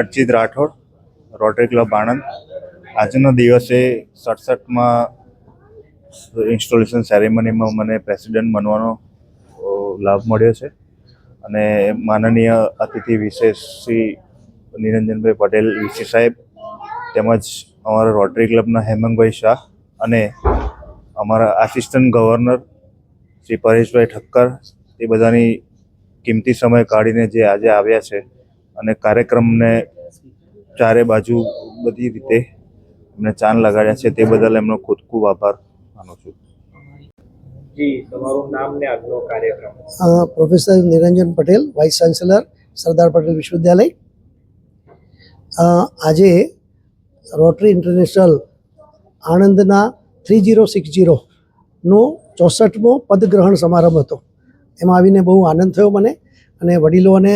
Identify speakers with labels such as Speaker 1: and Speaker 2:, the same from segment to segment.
Speaker 1: Archit Rathod, Rotary club Anand. આજના દિવસે સડસઠમાં installation સેરેમનીમાં મને પ્રેસિડેન્ટ બનવાનો લાભ મળ્યો છે. અને માનનીય અતિથિ વિશેષ શ્રી નિરંજનભાઈ પટેલ વીસી સાહેબ, તેમજ અમારા રોટરી ક્લબના હેમંતભાઈ શાહ અને અમારા આસિસ્ટન્ટ ગવર્નર શ્રી પરેશભાઈ ઠક્કર એ બધાની કિંમતી સમય કાઢીને જે આજે આવ્યા છે અને કાર્યક્રમને ચારે બાજુ બધી રીતે એમને ચાંદ લગાડ્યા છે તે બદલ એમનો ખૂબ ખૂબ આભાર માનું છું.
Speaker 2: જી તમારું નામ ને આજનો કાર્યક્રમ.
Speaker 3: અ, professor Niranjan Patel vice chancellor Sardar Patel વિશ્વવિદ્યાલય. આજે રોટરી ઇન્ટરનેશનલ આણંદના થ્રી જીરો સિક્સ જીરોનો ચોસઠમો પદગ્રહણ સમારંભ હતો. એમાં આવીને બહુ આનંદ થયો મને અને વડીલો અને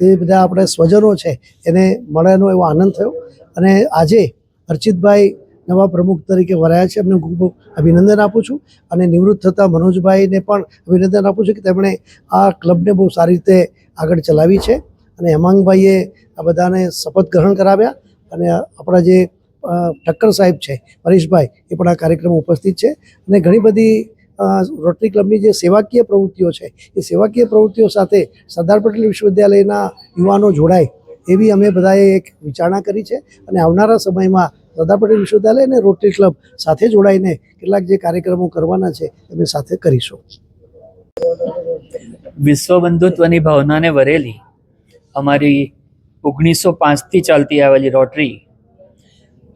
Speaker 3: જે બધા આપણે સ્વજનો છે, એને મળવાનો એવો આનંદ થયો. અને આજે અર્ચિતભાઈ નવા પ્રમુખ તરીકે વરાયા છે, એમને ખૂબ અભિનંદન આપું છું. અને નિવૃત્ત થતા મનોજભાઈને પણ અભિનંદન આપું છું કે તેમણે આ ક્લબને બહુ સારી રીતે આગળ ચલાવી છે. અને હેમાંગભાઈએ આ બધાને શપથ ગ્રહણ કરાવ્યા. અને આપણા જે ઠક્કર સાહેબ છે, પરેશભાઈ, એ પણ આ કાર્યક્રમમાં ઉપસ્થિત છે. અને ઘણી બધી રોટરી ક્લબની જે સેવાકીય પ્રવૃત્તિઓ છે, એ સેવાકીય પ્રવૃત્તિઓ સાથે સરદાર પટેલ વિશ્વવિદ્યાલયના યુવાનો જોડાય એવી અમે બધાએ એક વિચારણા કરી છે અને આવનારા સમયમાં સરદાર પટેલ વિશ્વવિદ્યાલય અને રોટરી ક્લબ સાથે જોડાઈને કેટલાક જે કાર્યક્રમો કરવાના છે, અમે સાથે કરીશું.
Speaker 4: વિશ્વ બંધુત્વની ભાવનાને વરેલી અમારી ઓગણીસો પાંચથી ચાલતી આવેલી રોટરી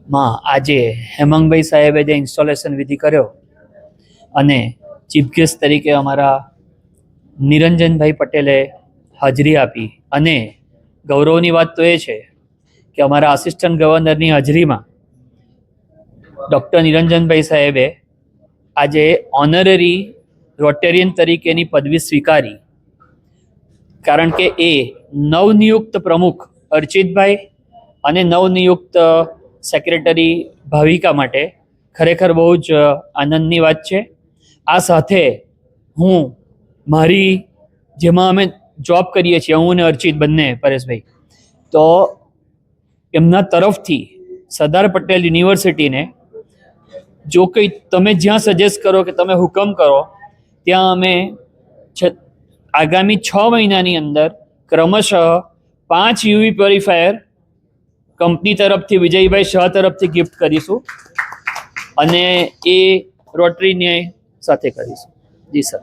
Speaker 4: માં આજે હેમંગભાઈ સાહેબે જે ઇન્સ્ટોલેશન વિધિ કર્યો અને ચીફ ગેસ્ટ તરીકે અમારા નિરંજનભાઈ પટેલે હાજરી આપી. અને ગૌરવની વાત તો એ છે કે અમારા આસિસ્ટન્ટ ગવર્નરની હાજરીમાં ડૉક્ટર નિરંજનભાઈ સાહેબે આજે ઓનરરી રોટેરિયન તરીકેની પદવી સ્વીકારી. કારણ કે એ નવનિયુક્ત પ્રમુખ અર્ચિતભાઈ અને નવનિયુક્ત સેક્રેટરી ભાવિકા માટે ખરેખર બહુ જ આનંદની વાત છે. આ સાથે હું, મારી, જેમાં અમે જોબ કરીએ છીએ, હું અને અર્ચિત બંને, પરેશભાઈ. તો એમના તરફથી સરદાર પટેલ યુનિવર્સિટીને જો કંઈ તમે જ્યાં સજેસ્ટ કરો કે તમે હુકમ કરો, ત્યાં અમે આગામી છ મહિનાની અંદર ક્રમશઃ પાંચ યુવી પ્યોરિફાયર કંપની તરફથી, વિજયભાઈ શાહ તરફથી ગિફ્ટ કરીશું. અને એ રોટરીને સાથે કરીશું. જી સર.